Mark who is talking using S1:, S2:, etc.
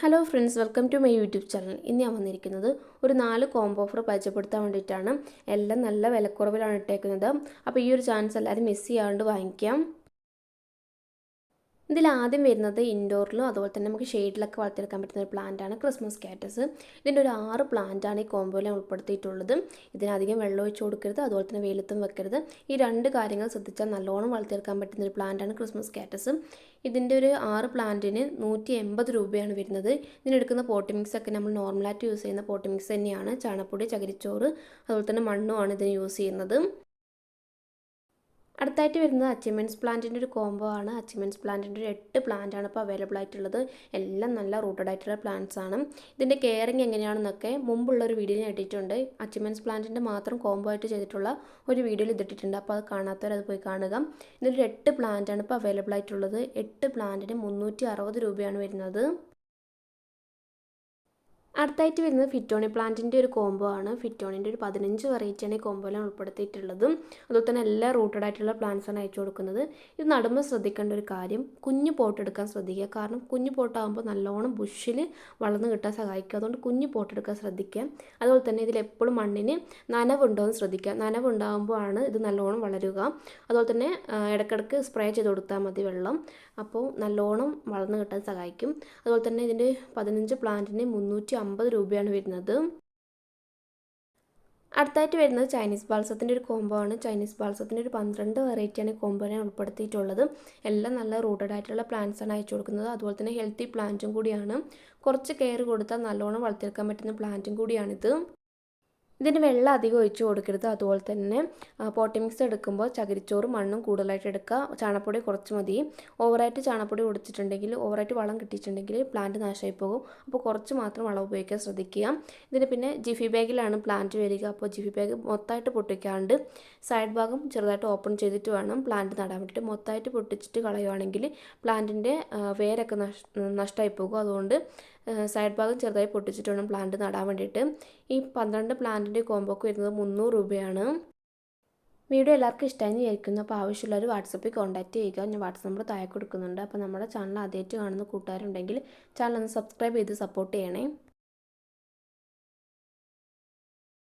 S1: Hello friends welcome to my YouTube channel ഇന്ന് ഞാൻ വന്നിരിക്കുന്നത് ഒരു നാല് കോംബോ ഓഫർ പരിചയപ്പെടുത്താൻ വേണ്ടിയിട്ടാണ്. എല്ലാം നല്ല വിലക്കുറവിലാണ് ഇട്ടേക്കുന്നത്. അപ്പോൾ ഈ ഒരു ചാൻസ് എല്ലാവരും മിസ് ചെയ്യാണ്ട് വാങ്ങിക്കാം. ഇതിൽ ആദ്യം വരുന്നത് ഇൻഡോറിലും അതുപോലെ തന്നെ നമുക്ക് ഷെയ്ഡിലൊക്കെ വളർത്തിയെടുക്കാൻ പറ്റുന്ന ഒരു പ്ലാന്റാണ് ക്രിസ്മസ് കാറ്റസ് ഇതിന്റെ ഒരു ആറ് പ്ലാന്റാണ് ഈ കോമ്പോയിൽ ഉൾപ്പെടുത്തിയിട്ടുള്ളത്. ഇതിനധികം വെള്ളം ഒഴിച്ച് കൊടുക്കരുത് അതുപോലെ തന്നെ വെയിലത്തും വെക്കരുത്. ഈ രണ്ട് കാര്യങ്ങൾ ശ്രദ്ധിച്ചാൽ നല്ലോണം വളർത്തിയെടുക്കാൻ പറ്റുന്ന ഒരു പ്ലാന്റാണ് ക്രിസ്മസ് കാറ്റസ് ഇതിന്റെ ഒരു ആറ് പ്ലാന്റിന് നൂറ്റി എൺപത് രൂപയാണ് വരുന്നത്. ഇതിനെടുക്കുന്ന പോട്ടി മിക്സ് ഒക്കെ നമ്മൾ നോർമലായിട്ട് യൂസ് ചെയ്യുന്ന പോട്ടി മിക്സ് തന്നെയാണ്. ചാണപ്പൊടി ചകിരിച്ചോറ് അതുപോലെ തന്നെ മണ്ണുമാണ് ഇതിന് യൂസ് ചെയ്യുന്നത്. അടുത്തായിട്ട് വരുന്നത് അച്ചിമെൻസ് പ്ലാന്റിന്റെ ഒരു കോംബോ ആണ്. അച്ചിമെൻസ് പ്ലാന്റിന്റെ ഒരു എട്ട് പ്ലാന്റ് ആണ് ഇപ്പോൾ അവൈലബിൾ ആയിട്ടുള്ളത്. എല്ലാം നല്ല റൂട്ടഡ് ആയിട്ടുള്ള പ്ലാന്റ്സ് ആണ്. ഇതിന്റെ കെയറിങ് എങ്ങനെയാണെന്നൊക്കെ മുമ്പുള്ള ഒരു വീഡിയോ ഞാൻ ഇട്ടിട്ടുണ്ട്. അച്ചിമെൻസ് പ്ലാന്റിന്റെ മാത്രം കോംബോ ആയിട്ട് ചെയ്തിട്ടുള്ള ഒരു വീഡിയോയിൽ ഇതിട്ടിട്ടുണ്ട്. അപ്പോൾ അത് കാണാത്തവർ അത് പോയി കാണുക. ഇതിലൊരു എട്ട് പ്ലാന്റ് ആണ് ഇപ്പോൾ അവൈലബിൾ ആയിട്ടുള്ളത്. എട്ട് പ്ലാന്റിന് മുന്നൂറ്റി രൂപയാണ് വരുന്നത്. അടുത്തായിട്ട് വരുന്നത് ഫിറ്റോണി പ്ലാന്റിന്റെ ഒരു കോംബോ ആണ്. ഫിറ്റോണിന്റെ ഒരു പതിനഞ്ച് വെറൈറ്റിയാണ് ഈ കോംബോയിലാണ് ഉൾപ്പെടുത്തിയിട്ടുള്ളതും. അതുപോലെ തന്നെ എല്ലാ റൂട്ടഡ് ആയിട്ടുള്ള പ്ലാന്റ്സ് ആണ് അയച്ചു കൊടുക്കുന്നത്. ഇത് നടുമ്പോൾ ശ്രദ്ധിക്കേണ്ട ഒരു കാര്യം കുഞ്ഞു പോട്ട് എടുക്കാൻ ശ്രദ്ധിക്കുക. കാരണം കുഞ്ഞു പോട്ടാകുമ്പോൾ നല്ലോണം ബുഷിൽ വളർന്ന് കിട്ടാൻ സഹായിക്കുക അതുകൊണ്ട് കുഞ്ഞു പോട്ട് എടുക്കാൻ ശ്രദ്ധിക്കുക. അതുപോലെ തന്നെ ഇതിൽ എപ്പോഴും മണ്ണിന് നനവുണ്ടോ എന്ന് ശ്രദ്ധിക്കുക. നനവുണ്ടാകുമ്പോൾ ആണ് ഇത് നല്ലോണം വളരുക. അതുപോലെ തന്നെ ഇടയ്ക്കിടയ്ക്ക് സ്പ്രേ ചെയ്ത് കൊടുത്താൽ മതി വെള്ളം. അപ്പോൾ നല്ലോണം വളർന്ന് കിട്ടാൻ സഹായിക്കും. അതുപോലെ തന്നെ ഇതിന്റെ പതിനഞ്ച് പ്ലാന്റിന് മുന്നൂറ്റി അമ്പത് രൂപയാണ് വരുന്നത്. അടുത്തായിട്ട് വരുന്നത് ചൈനീസ് ബാൾസത്തിന്റെ ഒരു കോംബോ ആണ്. ചൈനീസ് ബാൾസത്തിന്റെ ഒരു പന്ത്രണ്ട് വെറൈറ്റിയാണ് ഈ കോംബോനെ ഉൾപ്പെടുത്തിയിട്ടുള്ളത്. എല്ലാം നല്ല റൂട്ടഡ് ആയിട്ടുള്ള പ്ലാന്റ്സ് ആണ് അയച്ചു കൊടുക്കുന്നത്. അതുപോലെ തന്നെ ഹെൽത്തി പ്ലാന്റും കൂടിയാണ്. കുറച്ച് കെയർ കൊടുത്താൽ നല്ലോണം വളർത്തിയെടുക്കാൻ പറ്റുന്ന പ്ലാന്റും കൂടിയാണിത്. ഇതിന് വെള്ളം അധികം ഒഴിച്ചു കൊടുക്കരുത്. അതുപോലെ തന്നെ പോട്ടി മിക്സ് എടുക്കുമ്പോൾ ചകിരിച്ചോറും മണ്ണും കൂടുതലായിട്ട് എടുക്കുക. ചാണപ്പൊടി കുറച്ച് മതി. ഓവറായിട്ട് ചാണപ്പൊടി കൊടുത്തിട്ടുണ്ടെങ്കിൽ ഓവറായിട്ട് വളം കിട്ടിയിട്ടുണ്ടെങ്കിൽ പ്ലാന്റ് നാശമായി പോകും. അപ്പോൾ കുറച്ച് മാത്രം വളം ഉപയോഗിക്കാൻ ശ്രദ്ധിക്കുക. ഇതിന് പിന്നെ ജിഫി ബാഗിലാണ് പ്ലാന്റ് വരിക. അപ്പോൾ ജിഫി ബാഗ് മൊത്തമായിട്ട് പൊട്ടിക്കാണ്ട് സൈഡ് ഭാഗം ചെറുതായിട്ട് ഓപ്പൺ ചെയ്തിട്ട് വേണം പ്ലാന്റ് നടാൻ വേണ്ടിയിട്ട്. മൊത്തമായിട്ട് പൊട്ടിച്ചിട്ട് കളയുവാണെങ്കിൽ പ്ലാന്റിന്റെ വേരൊക്കെ നഷ്ടമായി പോകും. അതുകൊണ്ട് സൈഡ് ഭാഗം ചെറുതായി പൊട്ടിച്ചിട്ട് വേണം പ്ലാന്റ് നടാൻ വേണ്ടിയിട്ട്. ഈ പന്ത്രണ്ട് പ്ലാന്റിന്റെ കോമ്പോക്ക് വരുന്നത് മുന്നൂറ് രൂപയാണ്. വീഡിയോ എല്ലാവർക്കും ഇഷ്ടമായി വിചാരിക്കുന്നു. അപ്പോൾ ആവശ്യമുള്ളവർ വാട്സപ്പിൽ കോൺടാക്റ്റ് ചെയ്യുക. ഞാൻ വാട്സപ്പ് നമ്പർ താഴെ കൊടുക്കുന്നുണ്ട്. അപ്പോൾ നമ്മുടെ ചാനൽ ആദ്യമായിട്ട് കാണുന്ന കൂട്ടുകാരുണ്ടെങ്കിൽ ചാനൽ ഒന്ന് സബ്സ്ക്രൈബ് ചെയ്ത് സപ്പോർട്ട് ചെയ്യണേ.